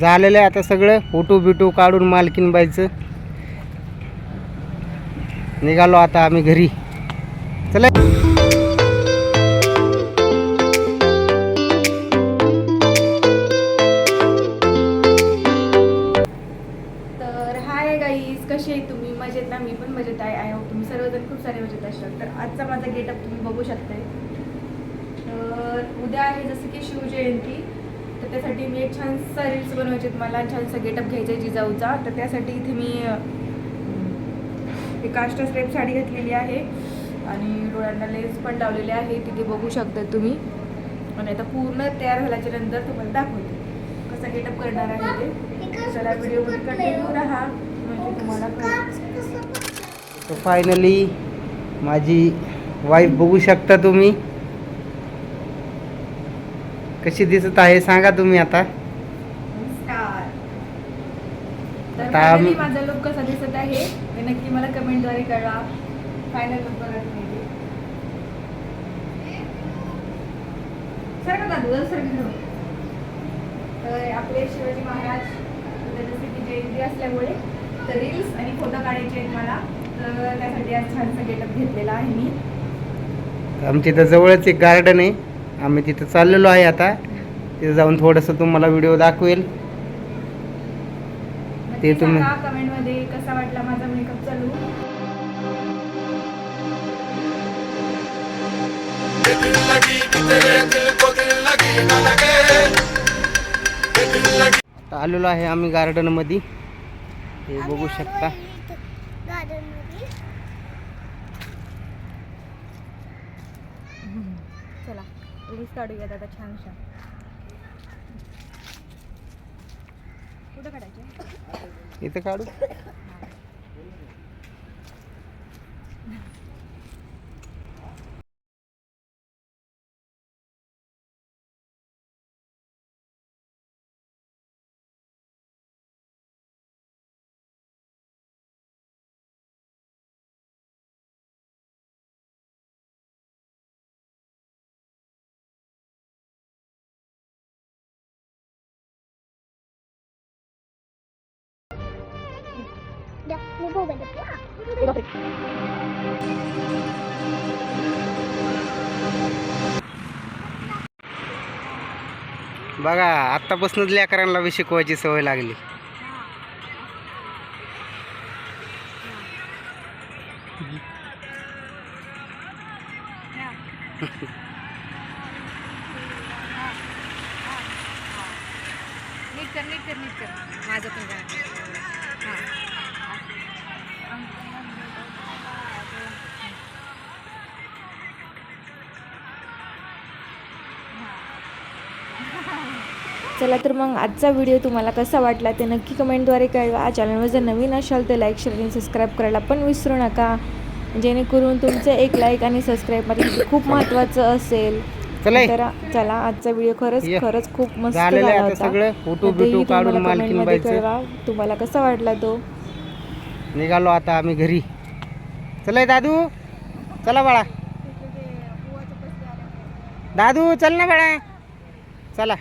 झालेलं आहे आता सगळं. फोटो बिटो काढून मालकीन बाईचं. निघालो आता आम्ही घरी. चला. तर हाय गाईज कसे आहे तुम्ही? मजेत ना? मी पण मजेत आहे. आय होप तुम्ही सर्वजण खूप सारे मजेत असाल तर आजचा माझा गेटअप तुम्ही बघू शकताय. तर उद्या आहे जसं की शिवजयंती. तर त्यासाठी मी एक छानसा रील्स बनवायचे आहेत. मला छानसा गेटअप घ्यायचा आहे जिजाऊचा. तर त्यासाठी इथे मी एक काष्टा स्टेप साडी घातलेली आहे. आणि डोळ्यांना लेन्स पण लावलेले आहे. तिथे बघू शकता तुम्ही. आणि आता पूर्ण तयार झाल्याच्यानंतर तुम्हाला दाखवते. कसा गेटअप करणार आहे ते. चला व्हिडिओ कंटिन्यू राहा. म्हणजे तुम्हाला तर फायनली माझी वाईफ बघू शकता तुम्ही. कशी दिसत आहे सांगा तुम्ही आता. finally माझा लुक कसा दिसत आहे ते नक्की मला कमेंटद्वारे कळवा. फायनल लुक बघत नाही दादू सर तर आपले शिवाजी महाराज जसे की जयंती असल्यामुळे तर रील्स आणि फोटो काढायचे आहेत मला. तर त्यासाठी आज छानसा गेटअप घेतलेला आहे मी. आमच्या इथं जवळच एक गार्डन आहे. आम्ही तिथं चाललेलो आहे आता. तिथं जाऊन थोडंसं तुम्हाला व्हिडिओ दाखवेल. ते तुम्ही- सांगा कमेंटमध्ये कसा वाटला माझा मेकअप चालू आता आलेलो आहे आम्ही गार्डनमध्ये हे बघू शकता चला रील्स काढूयात आता छान छान कुठं काढायचे? इथं काढू. बघा आत्तापासूनच लेकरांना बी शिकवायची सवय लागली. नीट कर नीट कर नीट कर. माझं पण चला तर मग आजचा व्हिडिओ तुम्हाला कसा वाटला ते नक्की कमेंटद्वारे कळवा. चॅनलवर जर नवीन असाल तर लाईक शेअर आणि सबस्क्राईब करायला पण विसरू नका. जेणेकरून तुमचं एक लाईक आणि सबस्क्राईब माझ्यासाठी खूप महत्त्वाचं असेल. चला. तर चला आजचा व्हिडिओ खरंच. खरंच खूप मस्त झाला होता. कळवा. तुम्हाला कसा वाटला तो? निघालो आता आम्ही घरी. चला दादू. चला बाळा. दादू चल ना बाळा. चला.